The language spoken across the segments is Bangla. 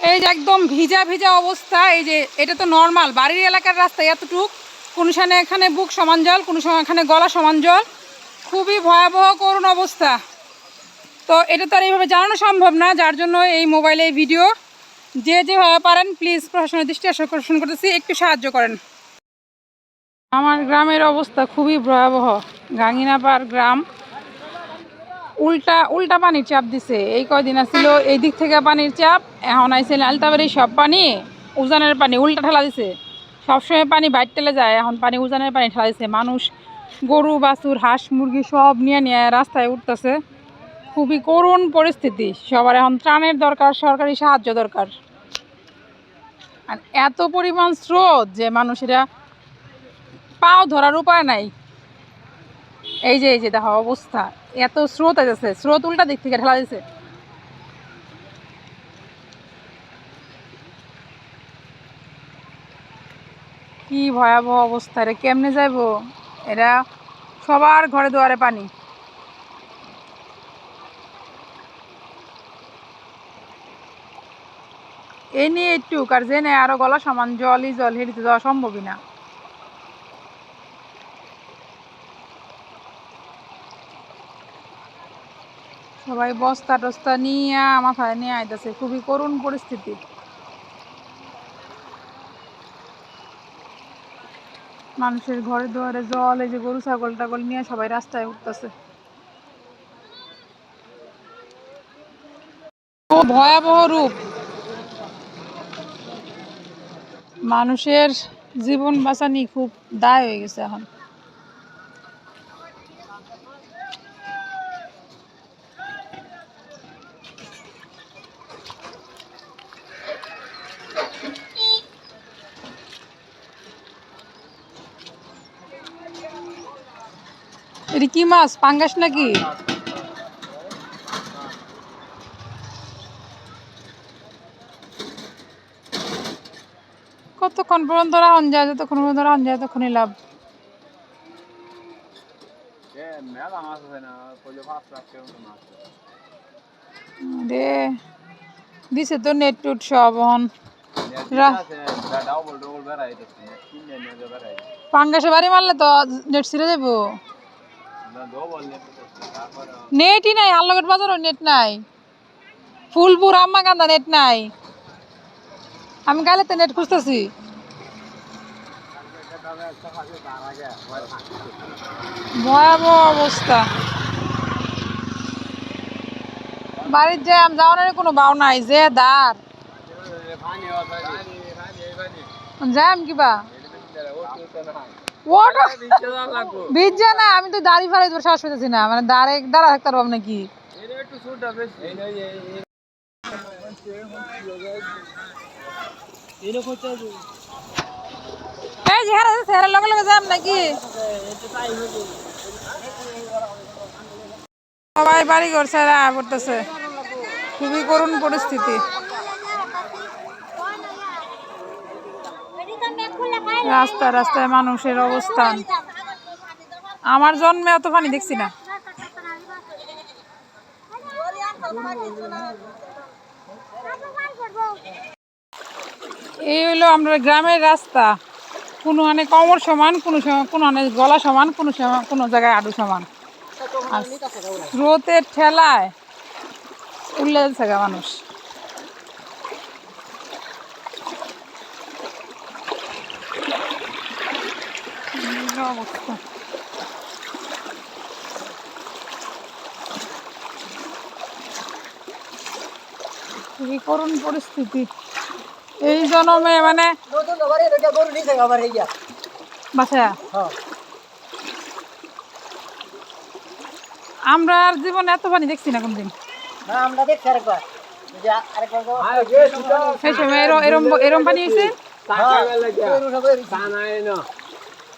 এই যে একদম ভিজা ভিজা অবস্থা, এই যে এটা তো নর্মাল বাড়ির এলাকার রাস্তা এতটুক। কোনো সময় এখানে বুক সমান জল, কোনো সময় এখানে গলা সমান জল। খুবই ভয়াবহ করুণ অবস্থা। তো এটা তো আর এইভাবে জানানো সম্ভব না, যার জন্য এই মোবাইলে এই ভিডিও যে যেভাবে পারেন প্লিজ প্রশাসনের দৃষ্টি আকর্ষণ করতেছি, একটু সাহায্য করেন। আমার গ্রামের অবস্থা খুবই ভয়াবহ। গাঙ্গিনাপাড় গ্রাম উল্টা উল্টা পানির চাপ দিছে। এই কয়দিন আসছিল এই দিক থেকে পানির চাপ, এখন আইসে আলতাবাড়ি, সব পানি উজানের পানি, উল্টা ঠেলা দিছে। সবসময় পানি বাইর টেলে যায়, এখন পানি উজানের পানি ঠেলা দিছে। মানুষ গরু, বাছুর, হাঁস, মুরগি সব নিয়ে নিয়ে রাস্তায় উঠতেছে। খুবই করুণ পরিস্থিতি। সবার এখন ত্রাণের দরকার, সরকারি সাহায্য দরকার। আর এত পরিমাণ স্রোত যে মানুষেরা পাও ধরার উপায় নাই। এই যে এই যে, দেখো অবস্থা। এত স্রোত আছে স্রোত উল্টা দিক থেকে ঠেলা দিছে। কি ভয়াবহ অবস্থা রে কেমনে যাইবো? এরা সবার ঘরে দুয়ারে পানি। এই নিয়ে একটু আর জেনে আরও গলা সমান, জলই জল, হেঁটে যাওয়া সম্ভবই না। সবাই বস্তা টস্তা নিয়ে মাথায় নিয়ে আইতেছে। খুবই করুণ পরিস্থিতি। মানুষের ঘরে দুয়ারে জল, এই যে গরু, ছাগল, টাগল নিয়ে সবাই রাস্তায় উঠতেছে। ভয়াবহ রূপ। মানুষের জীবন বাঁচানি খুব দায় হয়ে গেছে এখন। এটা কি মাছ? পাঙ্গাস নাকি? কতক্ষণ পর্যন্ত রাহন যায় যতক্ষণ পর্যন্ত রাহন যায় ততক্ষণই লাভ। রে দিছে তো নেট টুট সব বেড়াই পাঙ্গাসে বাড়ি মারলে তো নেট ছিঁড়ে যাব তারপরে নেটই নাই আল্লগের বাজারও নেট নাই। ফুলপুর আম্মা কান্দা নেট নাই। আমি গালেতে নেট খুঁজতেছি। ভয়াবহ অবস্থা। বাড়ির যে জ্যাম যাওয়ার কোনো বাও নাই যে দার। জ্যাম কিবা? বিজ্জা না আমি তো দাড়ি ফাড়াই তোর শ্বাস পেতেছি না। মানে দাঁড়ে দাঁড়া থাকতে পারব নাকি? এই যে হারা সেরা লগে লগে যাম নাকি? সবাই বাড়ি ঘর ছেড়া পড়তেছে। খুবই করুণ পরিস্থিতি। রাস্তা রাস্তায় মানুষের অবস্থান। আমার জন্মে অত পানি দেখছি না। এই হলো আমরা গ্রামের রাস্তা। কোনো মানে কমর সমান, কোনো কোনো মানে গলা সমান, কোনো কোনো জায়গায় আডু সমান। স্রোতের ঠেলায় উল্লে যাচ্ছে মানুষ। অবস্থা খুবই করুণ পরিস্থিতি? এই জন্মে মানে আমরা আর জীবনে এত পানি দেখছি না কোনদিন। আমরা দেখছি আরেকবার এরম পানি হয়েছে?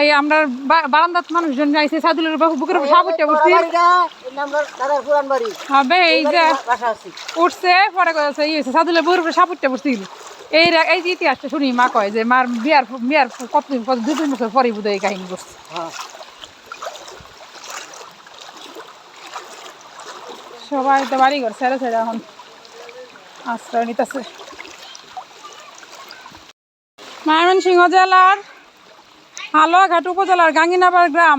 এই আমরা বারান্দাত মানুষজন যাইছে সাদুলের বাবু বুকের উপর দাদার পুরান বাড়ি। হবে এই যে উঠছে পরে কয়েছে ইয়ে হয়েছে সাদুলের বুকের উপর সাপুটে বসছিল এই এই যে ইতিহাসটা শুনি মা কয় যে মার বিয়ার বিয়ার কত দু তিন বছর পরে বোধহয় এই কাহিনী করছে। হ্যাঁ। সবাই তো বাড়ি ঘর ছেড়ে ছেড়ে এখন আশ্রয় নিতেছে। ময়মনসিংহ জেলার হালুয়াঘাট উপজেলার গাঙ্গিনাবার গ্রাম।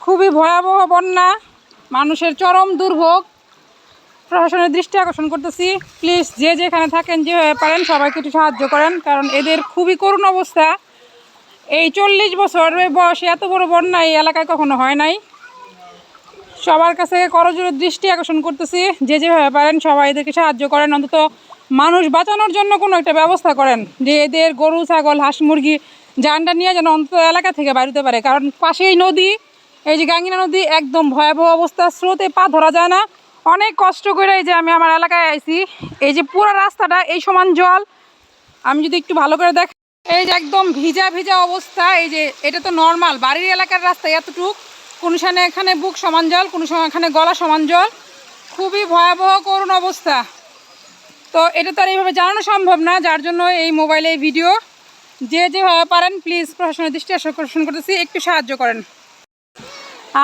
খুবই ভয়াবহ বন্যা, মানুষের চরম দুর্ভোগ। প্রশাসনের দৃষ্টি আকর্ষণ করতেছি। প্লিজ যে যেখানে থাকেন যেভাবে পারেন, সবাইকে একটু সাহায্য করেন, কারণ এদের খুবই করুণ অবস্থা। এই চল্লিশ বছর বয়সে এত বড় বন্যা এই এলাকায় কখনো হয় নাই। সবার কাছে করজোরে দৃষ্টি আকর্ষণ করতেছি। যে যেভাবে পারেন, সবাই এদেরকে সাহায্য করেন। অন্তত মানুষ বাঁচানোর জন্য কোনো একটা ব্যবস্থা করেন। যে এদের গরু, ছাগল, হাঁস, মুরগি জানটা নিয়ে যেন অন্তত এলাকা থেকে বাইরতে পারে। কারণ পাশেই নদী, এই যে গাঙ্গিনা নদী, একদম ভয়াবহ অবস্থা। স্রোতে পা ধরা যায় না। অনেক কষ্ট করে এই যে আমি আমার এলাকায় আইছি। এই যে পুরো রাস্তাটা, এই সমান জল। আমি যদি একটু ভালো করে দেখ এই যে একদম ভিজা ভিজা অবস্থা। এই যে এটা তো নর্মাল বাড়ির এলাকার রাস্তা এতটুক। কোনো সময় এখানে বুক সমান জল, কোনো সময় এখানে গলা সমান জল। খুবই ভয়াবহ করুণ অবস্থা। তো এটা তো আর এইভাবে জানানো সম্ভব না। যার জন্য এই মোবাইলে এই ভিডিও যে যেভাবে পারেন প্লিজ প্রশাসনের দৃষ্টি আকর্ষণ করতেছি, একটু সাহায্য করেন।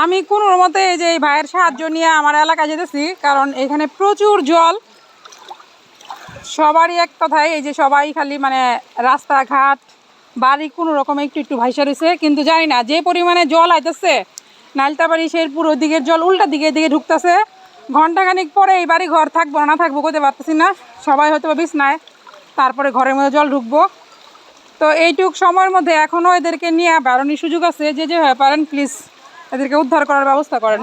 আমি কোনো মতে এই যে এই ভাইয়ের সাহায্য নিয়ে আমার এলাকায় যেতেছি, কারণ এখানে প্রচুর জল। সবারই এক কথাই এই যে সবাই খালি মানে রাস্তাঘাট, বাড়ি কোনো রকম একটু একটু ভাইসা রয়েছে, কিন্তু জানি না, যে পরিমাণে জল আইতেছে নালতাবাড়ি পুরো দিকের জল উল্টা দিকে দিকে ঢুকতেছে। ঘন্টাখানিক পরে এই বাড়ি ঘর থাকব না থাকব করতে পারতেছি না, সবাই হয়তো বা বিছনায়, তারপরে ঘরের মধ্যে জল ঢুকবো। তো এইটুক সময়ের মধ্যে এখনও এদেরকে নিয়ে বারণের সুযোগ আছে। যে যেভাবে পারেন প্লিজ এদেরকে উদ্ধার করার ব্যবস্থা করেন।